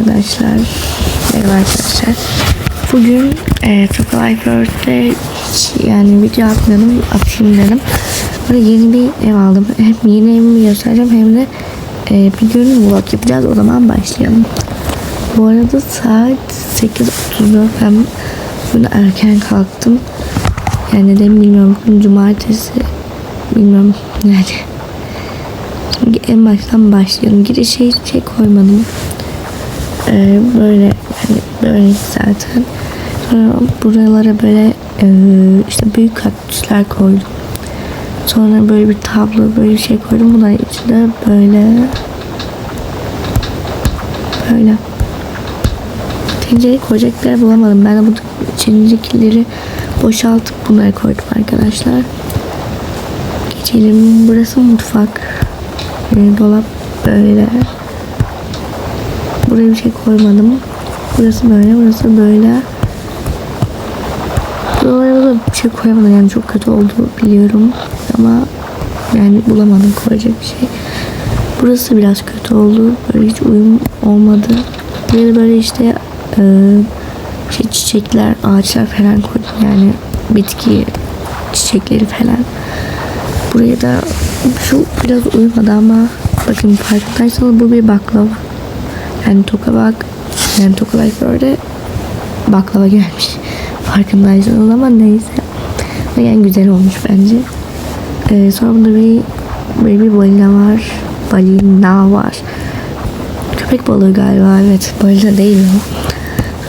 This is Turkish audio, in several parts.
Arkadaşlar, merhaba arkadaşlar. Bugün e, Toka Life Earth'te yani video atmadım, atayım dedim. Böyle yeni bir ev aldım. Hem yeni evimi göstereceğim hem de e, bir gün vlog yapacağız. O zaman başlayalım. Bu arada saat 8.34 ben bugün erken kalktım. Yani neden bilmiyorum. Bugün cumartesi bilmiyorum yani. En baştan başlayalım. Girişe hiç şey koymadım. Ee, böyle yani böyle zaten. Sonra buralara böyle e, işte büyük kaktüsler koydum. Sonra böyle bir tablo böyle bir şey koydum. Bunların içinde böyle böyle tencere koyacak yer bulamadım. Ben de bu içindekileri boşaltıp bunları koydum arkadaşlar. Geçelim. Burası mutfak. Ee, dolap böyle. Buraya bir şey koymadım. Burası böyle, burası böyle. Buralara da bir şey koyamadım yani çok kötü oldu biliyorum ama yani bulamadım koyacak bir şey. Burası biraz kötü oldu. Böyle hiç uyum olmadı. Buraya böyle işte e, şey çiçekler, ağaçlar falan koydum yani bitki çiçekleri falan. Buraya da şu biraz uyumadı ama bakın farkındaysanız bu bir baklava. Yani toka bak yani toka life böyle baklava gelmiş. Farkındaysanız ama neyse. Ama Yani güzel olmuş bence. Ee, sonra burada bir böyle bir balina var. Balina var. Köpek balığı galiba evet. Balina değil o.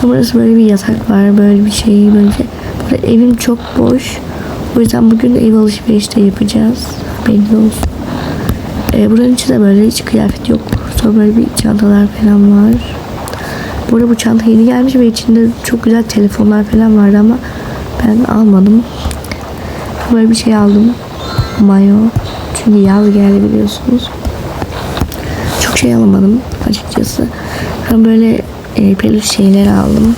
Sonra burası böyle bir yatak var. Böyle bir şey böyle bir şey. Evim çok boş. O yüzden bugün ev alışverişi de yapacağız. Belli olsun. Ee, buranın içinde böyle hiç kıyafet yok. Sonra böyle bir çantalar falan var. Bu arada bu çanta yeni gelmiş ve içinde çok güzel telefonlar falan vardı ama ben almadım. Böyle bir şey aldım. Mayo. Çünkü yaz geldi biliyorsunuz. Çok şey alamadım açıkçası. Ben böyle e, peluş şeyler aldım.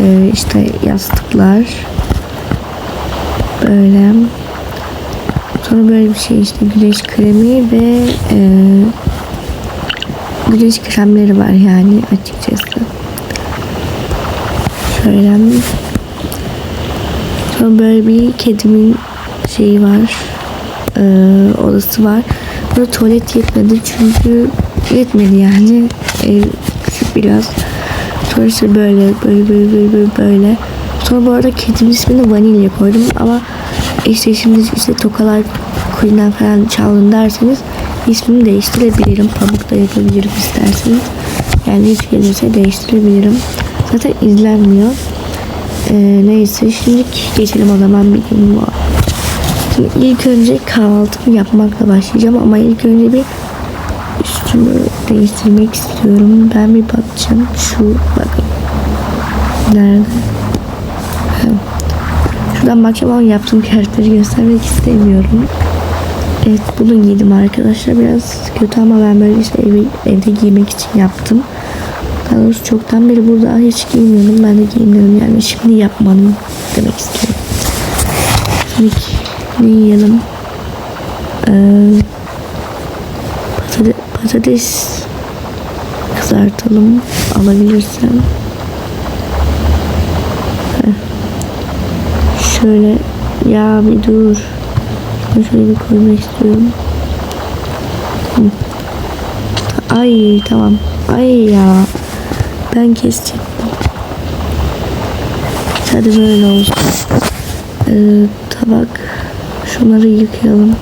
E, işte yastıklar. Böyle. Sonra böyle bir şey işte güneş kremi ve e, güneş kremleri var yani açıkçası. Şöyle. Sonra böyle bir kedimin şeyi var. E, odası var. Burada tuvalet yetmedi çünkü yetmedi yani. Küçük biraz. Sonrası böyle böyle böyle böyle böyle böyle. Sonra bu arada kedimin ismini vanilya koydum ama işte şimdi işte tokalar kuyundan falan çaldın derseniz ismini değiştirebilirim. Pamuk da yapabilirim isterseniz. Yani hiç gelirse değiştirebilirim. Zaten izlenmiyor. Ee, neyse şimdi geçelim o zaman bir gün var. Şimdi ilk önce kahvaltımı yapmakla başlayacağım ama ilk önce bir üstümü değiştirmek istiyorum. Ben bir bakacağım. Şu bakın. Nerede? Şuradan bakacağım ama yaptığım kıyafetleri göstermek istemiyorum. Evet bunu giydim arkadaşlar. Biraz kötü ama ben böyle işte evi, evde giymek için yaptım. Daha doğrusu çoktan beri burada hiç giymiyordum. Ben de giymiyorum yani şimdi yapmadım demek istiyorum. Şimdi ne yiyelim? Ee, patates, patates kızartalım alabilirsem. Şöyle ya bir dur. Şöyle bir koymak istiyorum. Ay tamam. Ay ya. Ben keseceğim. Hadi böyle olsun. Ee, tabak. Şunları yıkayalım.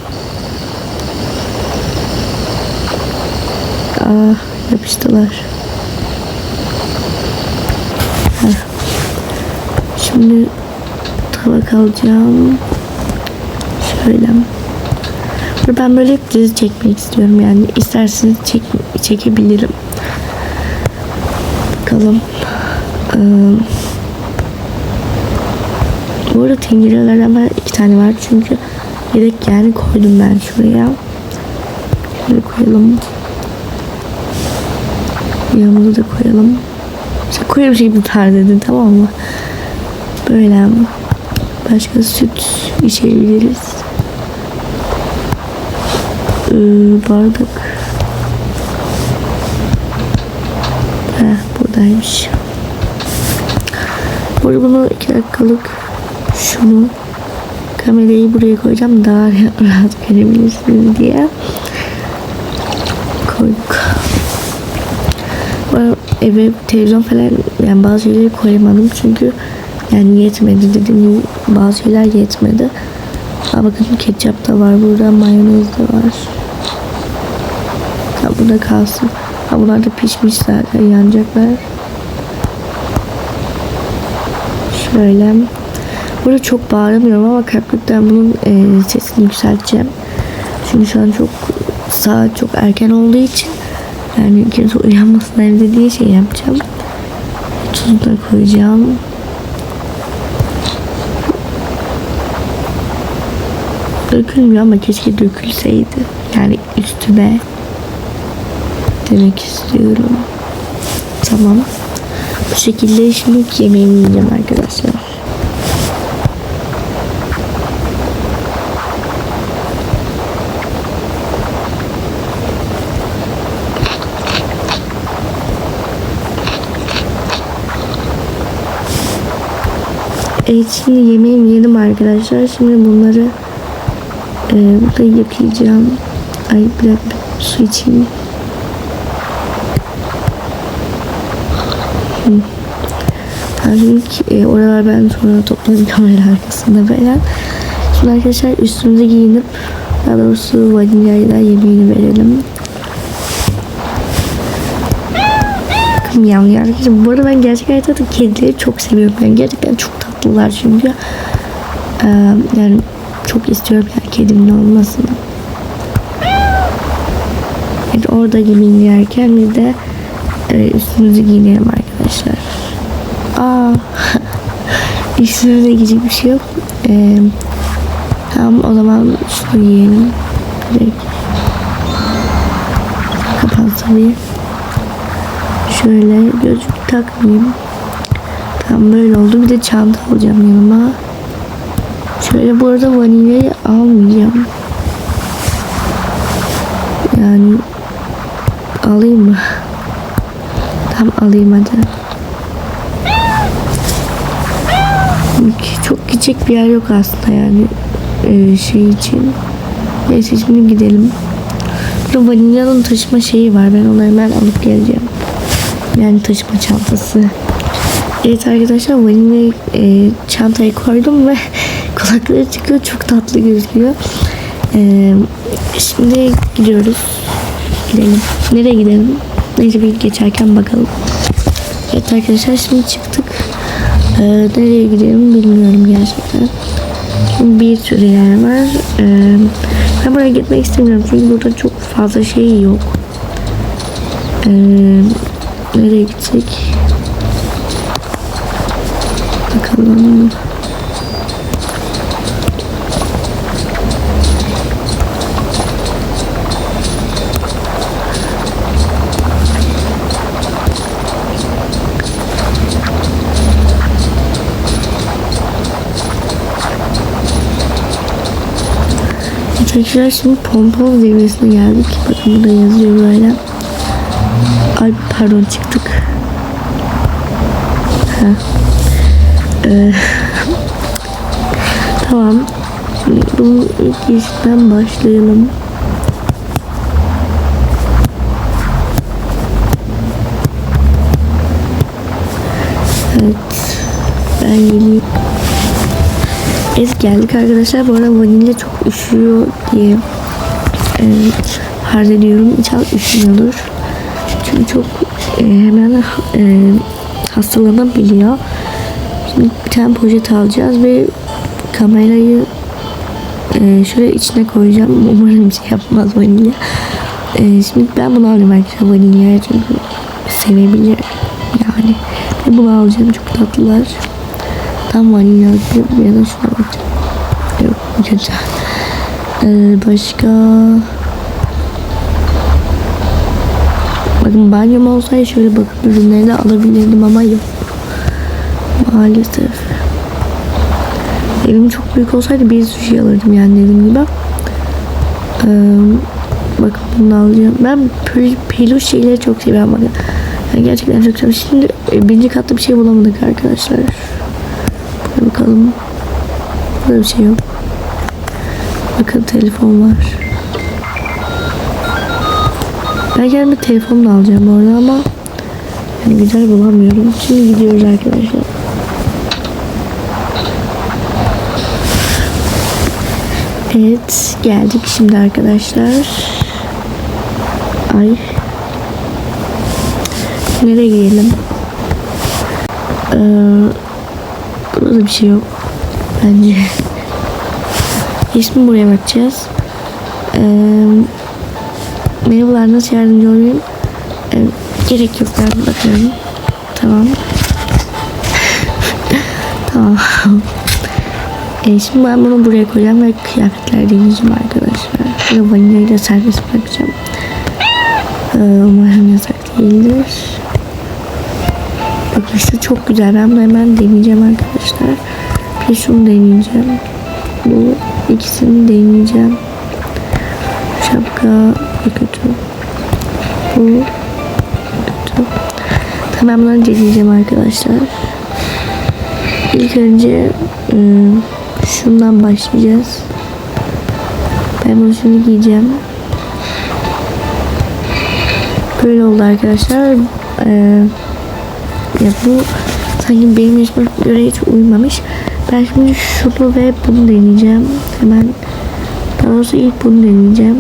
Ah yapıştılar. Heh. Şimdi tabak alacağım. Şöyle. Ben böyle hep dizi çekmek istiyorum yani. isterseniz çek, çekebilirim. Bakalım. Ee, bu arada tencerelerden ben iki tane var çünkü yedek yani koydum ben şuraya. Şöyle koyalım. Yanımıza da koyalım. İşte koyu bir bir dedi tamam mı? Böyle başka süt içebiliriz. Bardak. Heh, buradaymış. Burada bunu iki dakikalık şunu kamerayı buraya koyacağım daha rahat görebilirsiniz diye koyduk. Arada eve televizyon falan yani bazı şeyleri koyamadım çünkü yani yetmedi dediğim gibi bazı şeyler yetmedi. Aa, bakın ketçap da var burada mayonez de var. Ha, burada kalsın. Ha, bunlar da pişmiş zaten yanacaklar. Şöyle. Burada çok bağıramıyorum ama kalktıktan bunun e, sesini yükselteceğim. Çünkü şu an çok saat çok erken olduğu için yani kimse uyanmasın evde diye şey yapacağım. Tuz da koyacağım. Dökülmüyor ama keşke dökülseydi. Yani üstüne demek istiyorum. Tamam. Bu şekilde şimdi yemeğimi yiyeceğim arkadaşlar. Evet şimdi yemeğimi yedim arkadaşlar. Şimdi bunları e, burada yıkayacağım. Ay bir dakika su içeyim. Tamam, şimdi e, oralar ben sonra toplarım kamera arkasında falan. Şimdi arkadaşlar üstümüze giyinip daha doğrusu vanilyayla yemeğini verelim. Miyav arkadaşlar. Bu arada ben gerçek hayatta da kedileri çok seviyorum. Yani gerçekten çok tatlılar çünkü. Ee, yani çok istiyorum yani kedimin olmasını. Evet, orada yemeğini yerken biz de e, üstümüzü giyinelim arkadaşlar. Aa, üstümüze giyecek bir şey yok. Ee, tamam o zaman şunu giyelim. Direkt. Kapat tabii. Şöyle gözlük takmayayım. Tam böyle oldu. Bir de çanta alacağım yanıma. Şöyle bu arada vanilyayı almayacağım. Yani alayım mı? Tam alayım hadi. Çok küçük bir yer yok aslında yani ee, şey için. Neyse şimdi gidelim. Burada vanilyanın taşıma şeyi var. Ben onu hemen alıp geleceğim. Yani taşıma çantası. Evet arkadaşlar vanilya e, çantaya koydum ve kulakları çıkıyor. Çok tatlı gözüküyor. E, şimdi gidiyoruz. Gidelim. Nereye gidelim? Neyse bir geçerken bakalım. Evet arkadaşlar şimdi çıktık. E, nereye gidelim bilmiyorum gerçekten. Bir sürü yer var. E, ben buraya gitmek istemiyorum çünkü burada çok fazla şey yok. Eee Nereye gidecek? Bakalım. Tekrar şimdi pompon zirvesine geldik. Bakın burada yazıyor böyle. Ay pardon çıktık. Ee, tamam. Şimdi bunun ilk girişinden başlayalım. Evet. Ben yeni Evet geldik arkadaşlar. Bu arada vanilya çok üşüyor diye e, harz ediyorum. İnşallah üşümüyordur. Çünkü çok e, hemen e, hastalanabiliyor. Şimdi bir tane poşet alacağız ve kamerayı e, şöyle içine koyacağım. Umarım bir şey yapmaz vanilya. E, şimdi ben bunu alayım arkadaşlar vanilya çünkü sevebilir yani. Ve bunu alacağım çok tatlılar. Tam vanilya gibi ya da. Yok kötü. Ee, başka Bakın banyom olsaydı şöyle bakıp ürünleri de alabilirdim ama yok. Maalesef. Evim çok büyük olsaydı bir sürü şey alırdım yani dediğim gibi. Ee, bakın bunu alacağım. Ben peluş şeyleri çok seviyorum. Bakın. Ben gerçekten çok seviyorum. Şimdi e, birinci katta bir şey bulamadık arkadaşlar. Bakalım. Burada bir şey yok. Bakın telefon var. Ben kendime telefonu da alacağım orada ama yani güzel bulamıyorum. Şimdi gidiyoruz arkadaşlar. Evet geldik şimdi arkadaşlar. Ay. Nereye gidelim? Ee, burada da bir şey yok. Bence. İsmi buraya bakacağız. Ee, merhabalar nasıl yardımcı olayım? Ee, gerek yok ben bakarım. Tamam. tamam. E, şimdi ben bunu buraya koyacağım ve kıyafetler deneyeceğim arkadaşlar. Ve vanilyayı da serbest bırakacağım. Ee, umarım yasak değildir. Bakın işte çok güzel. Ben bunu hemen deneyeceğim arkadaşlar. Bir de şunu deneyeceğim. Bu ikisini deneyeceğim. Şapka bu kötü. Bu kötü. Tamam bunları deneyeceğim arkadaşlar. İlk önce ıı, şundan başlayacağız. Ben bunu şimdi giyeceğim. Böyle oldu arkadaşlar. Ee, ya bu sanki benim yaşıma göre hiç uymamış. Ben şimdi şunu ve bunu deneyeceğim. Hemen daha doğrusu ilk bunu deneyeceğim.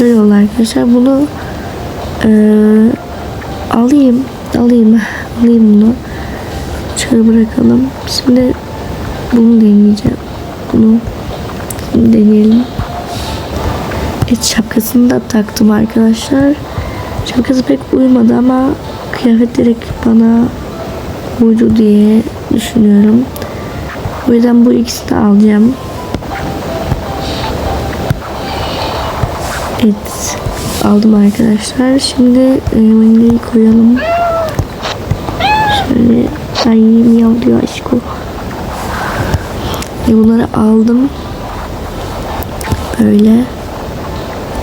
Böyle oldu arkadaşlar. Bunu eee alayım. Alayım. Alayım bunu. Şöyle bırakalım. Şimdi bunu deneyeceğim. Bunu şimdi deneyelim. Evet şapkasını da taktım arkadaşlar. Şapkası pek uymadı ama kıyafet direkt bana uydu diye düşünüyorum. O yüzden bu ikisini alacağım. Evet aldım arkadaşlar. Şimdi e, koyalım. Şöyle ay miyav diyor aşkım. E, bunları aldım. Böyle.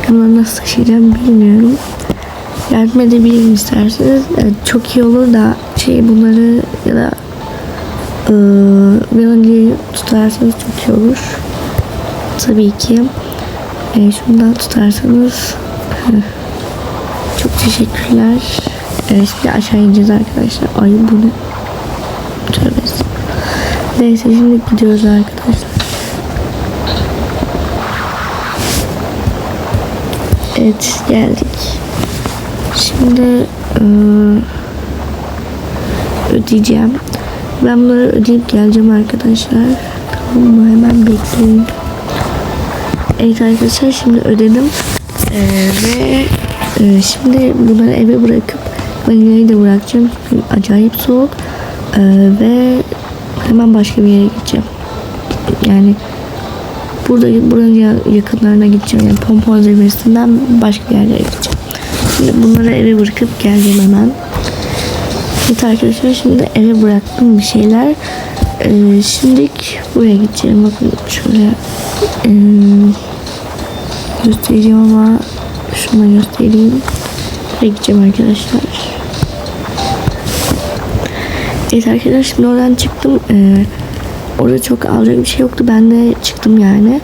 Bunları nasıl taşıyacağım bilmiyorum. Yardım edebilirim isterseniz. Evet, çok iyi olur da şey bunları ya da vanilyayı tutarsanız çok iyi olur. Tabii ki. E, şundan tutarsanız çok teşekkürler. Evet şimdi aşağı ineceğiz arkadaşlar. Ay bu ne? Tövbe Neyse şimdi gidiyoruz arkadaşlar. Evet geldik. Şimdi ödeyeceğim. Ben bunları ödeyip geleceğim arkadaşlar. Tamam mı? Hemen bekleyin. Evet arkadaşlar şimdi ödedim. Ee, ve e, şimdi bunları eve bırakıp vanilyayı da bırakacağım. Çünkü acayip soğuk. Ee, ve hemen başka bir yere gideceğim. Yani burada buranın ya- yakınlarına gideceğim. Yani Pompon zirvesinden başka bir yerlere gideceğim. Şimdi bunları eve bırakıp geleceğim hemen. Evet arkadaşlar şimdi eve bıraktım bir şeyler. Ee, şimdilik buraya gideceğim. Bakın şöyle ee, göstereceğim ama şunu göstereyim. Buraya gideceğim arkadaşlar. Evet arkadaşlar şimdi oradan çıktım. Ee, orada çok alacak bir şey yoktu. Ben de çıktım yani.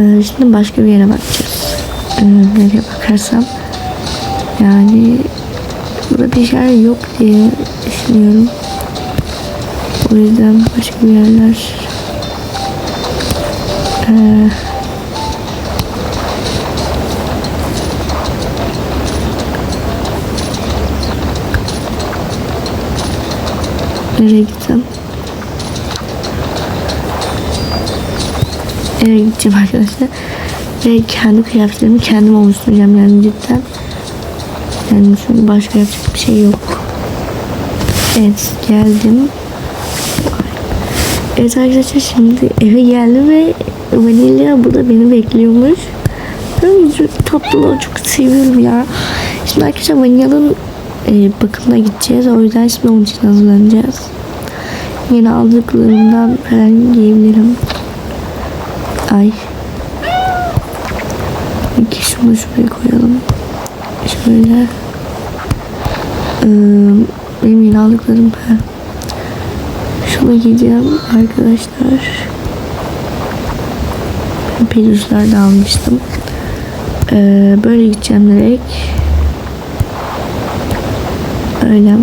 Ee, şimdi başka bir yere bakacağız. Ee, nereye bakarsam. Yani burada bir yok diye düşünüyorum. O yüzden başka bir yerler ee, nereye gitsem? Eve gideceğim arkadaşlar? Ve kendi kıyafetlerimi kendim oluşturacağım yani cidden yani çünkü başka yapacak bir şey yok evet geldim Evet arkadaşlar şimdi eve geldim ve Vanilya burada beni bekliyormuş. Ben tatlılığı çok seviyorum ya. Şimdi arkadaşlar Vanilya'nın e, bakımına gideceğiz. O yüzden şimdi onun için hazırlanacağız. Yeni aldıklarımdan falan giyebilirim. Ay. Peki şunu şuraya koyalım. Şöyle. Ee, benim yeni aldıklarım. Ha. Şunu giyeceğim arkadaşlar. Peluşlar da almıştım. Ee, böyle gideceğim direkt. Öyle.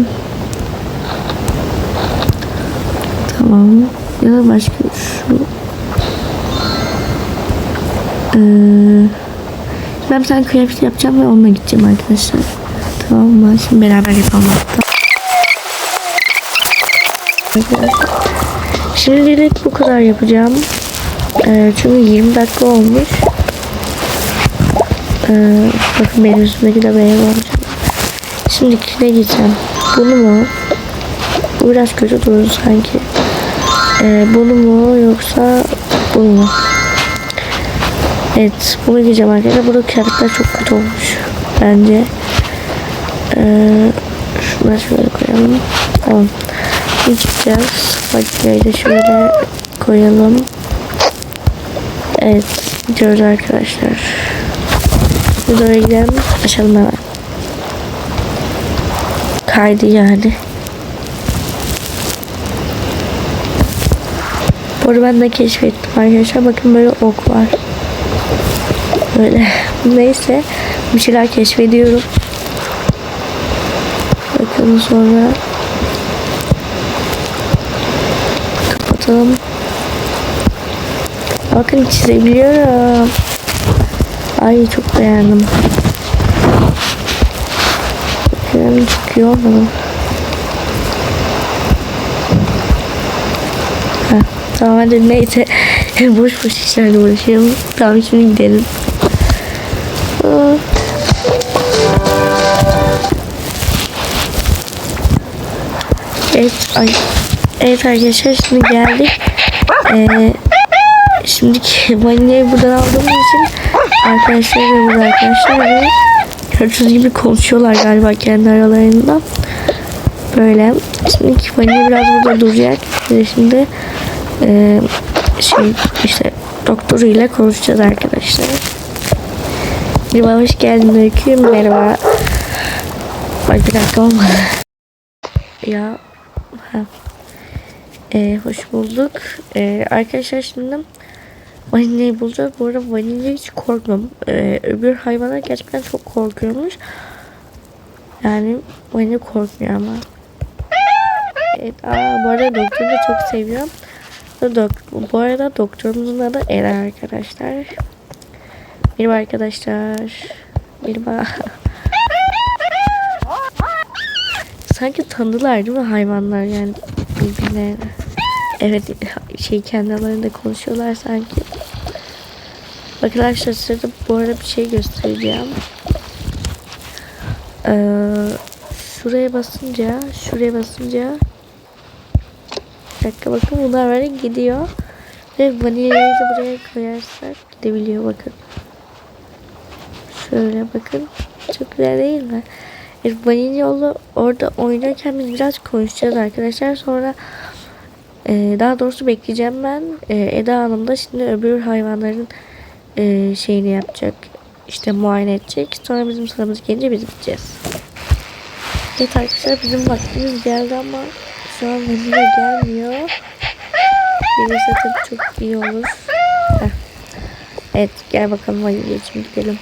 Tamam. Ya da başka şu. Ee, ben bir tane kıyafet yapacağım ve onunla gideceğim arkadaşlar. Tamam mı? Şimdi beraber yapalım hatta. Şimdilik bu kadar yapacağım. Ee, çünkü 20 dakika olmuş. Ee, bakın benim üstümdeki de beyaz olacak. Şimdi ne giyeceğim? Bunu mu? Bu biraz kötü durur sanki. Ee, bunu mu yoksa bunu mu? Evet bunu giyeceğim arkadaşlar. Burada kıyafetler çok kötü olmuş. Bence. Ee, şunları şöyle koyalım. Tamam. Şimdi çıkacağız. Makineyi de şöyle koyalım. Evet. Gidiyoruz arkadaşlar. Oraya gidelim. Açalım hemen. Kaydı yani. Bu arada ben de keşfettim arkadaşlar. Bakın böyle ok var. Böyle. Neyse. Bir şeyler keşfediyorum. Bakın sonra kapatalım. Bakın çizebiliyorum. Ay çok beğendim. Bakın çıkıyor mu? Tamam hadi neyse. boş boş işlerle uğraşıyorum. Tamam şimdi gidelim. Evet, ay. Evet arkadaşlar şimdi geldik. Ee, şimdiki vanilyayı buradan aldığımız için arkadaşlar da burada arkadaşlar ve gördüğünüz gibi konuşuyorlar galiba kendi aralarında. Böyle. Şimdi vanilya biraz burada duracak. Ve şimdi e, şey işte doktoruyla konuşacağız arkadaşlar. Merhaba hoş geldin Öykü. Merhaba. Bak bir dakika olmadı. Ya ha. Ee, hoş bulduk. Ee, arkadaşlar şimdi vanilyayı bulacağız. Bu arada vanilya hiç korkmam. Ee, öbür hayvanlar gerçekten çok korkuyormuş. Yani vanilya korkmuyor ama. Evet, aa, bu arada doktoru da çok seviyorum. Bu arada doktorumuzun adı Eren arkadaşlar. Merhaba arkadaşlar. Merhaba. Sanki tanıdılar değil mi hayvanlar yani birbirlerine. Evet şey kendi aralarında konuşuyorlar sanki. Bakın arkadaşlar size de bu arada bir şey göstereceğim. Ee, şuraya basınca şuraya basınca bir dakika bakın bunlar böyle gidiyor. Ve vanilyayı da buraya koyarsak gidebiliyor bakın. Şöyle bakın. Çok güzel değil mi? Vanilyalı orada oynarken biz biraz konuşacağız arkadaşlar. Sonra e, daha doğrusu bekleyeceğim ben. E, Eda Hanım da şimdi öbür hayvanların e, şeyini yapacak. İşte muayene edecek. Sonra bizim sıramız gelince biz gideceğiz. Evet arkadaşlar bizim vaktimiz geldi ama şu an vanilya gelmiyor. Gelirse tabii çok iyi olur. Heh. Evet gel bakalım vanilya için gidelim.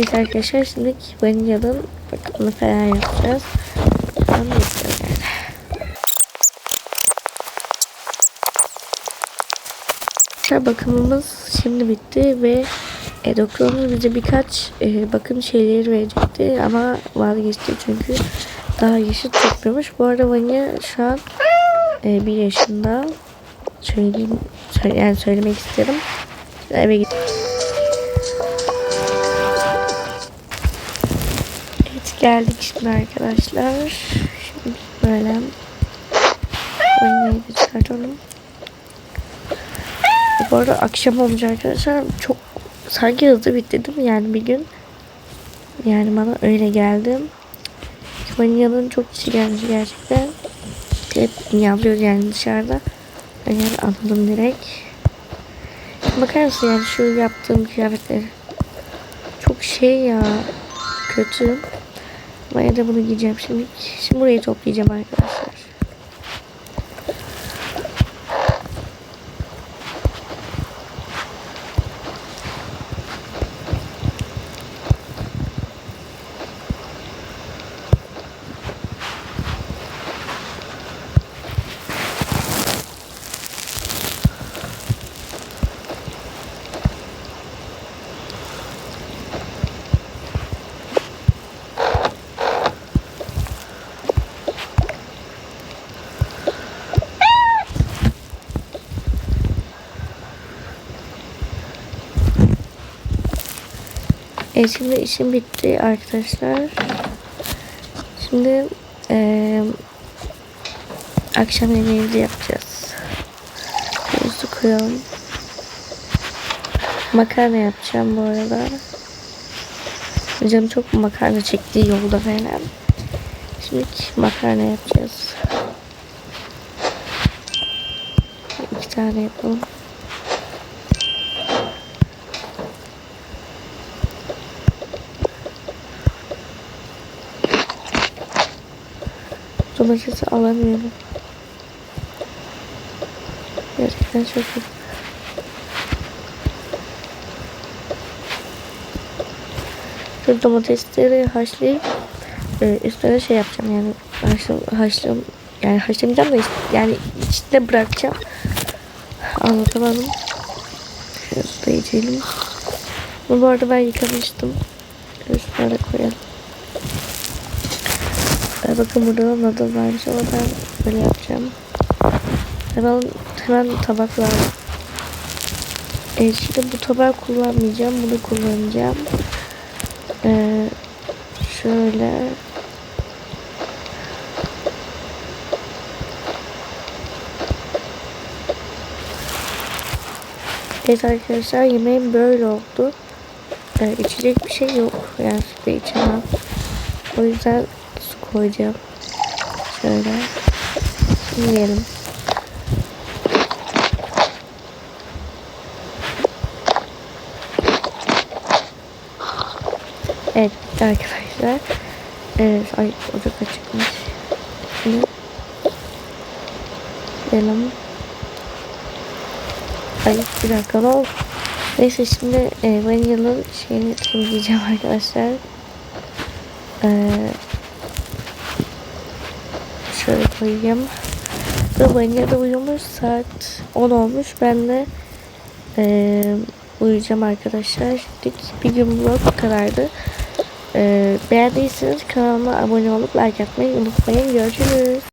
Evet arkadaşlar şimdi vanilyanın bakımını falan yapacağız. Tamam yapacağız. Arkadaşlar bakımımız şimdi bitti ve e, doktorumuz bize birkaç e, bakım şeyleri verecekti ama vazgeçti çünkü daha yaşı tutmuyormuş. Bu arada Vanya şu an e, bir yaşında söyleyeyim söyle, yani söylemek isterim. Eve git. Geldik şimdi arkadaşlar. Şimdi böyle da çıkartalım. Bu arada akşam olacak arkadaşlar. Çok sanki hızlı bitti değil mi yani bir gün? Yani bana öyle geldi. Vanilya'nın çok içi gelmiş gerçekten. Hep miyavlıyor yani dışarıda. Yani anladım direkt. Bakar mısın yani şu yaptığım kıyafetleri. Çok şey ya. Kötü. Ama ya da bunu giyeceğim şimdi. Şimdi burayı toplayacağım arkadaşlar. E şimdi işim bitti arkadaşlar. Şimdi eee akşam yemeğimizi yapacağız. Su koyalım. Makarna yapacağım bu arada. Canım çok makarna çektiği yolda falan. Şimdi makarna yapacağız. İki tane yapalım. Domatesi alamıyorum. Gerçekten çok iyi. Şu domatesleri haşlayıp e, üstüne şey yapacağım yani haşlam, haşlam yani haşlamayacağım da işte, yani içinde bırakacağım. Anlatamadım. Şöyle suda içelim. Bu arada ben yıkamıştım. Üstüne koyalım. Ee, bakın burada da noodle varmış ama ben böyle yapacağım. Hemen, hemen tabak var. Ee, şimdi bu tabağı kullanmayacağım. Bunu kullanacağım. Ee, şöyle. Evet arkadaşlar yemeğim böyle oldu. Ee, içecek bir şey yok. Yani da içemem. O yüzden koyacağım. Şöyle. Yiyelim. Evet arkadaşlar. Evet, ay ocak açıkmış. Şimdi yiyelim. Ay bir dakika ne oldu? Neyse şimdi e, vanilyanın şeyini temizleyeceğim arkadaşlar. Ee, şöyle koyayım. Vanilya da uyumuş. Saat 10 olmuş. Ben de e, uyuyacağım arkadaşlar. Şimdi bir gün vlog bu kadardı. E, beğendiyseniz kanalıma abone olup like atmayı unutmayın. Görüşürüz.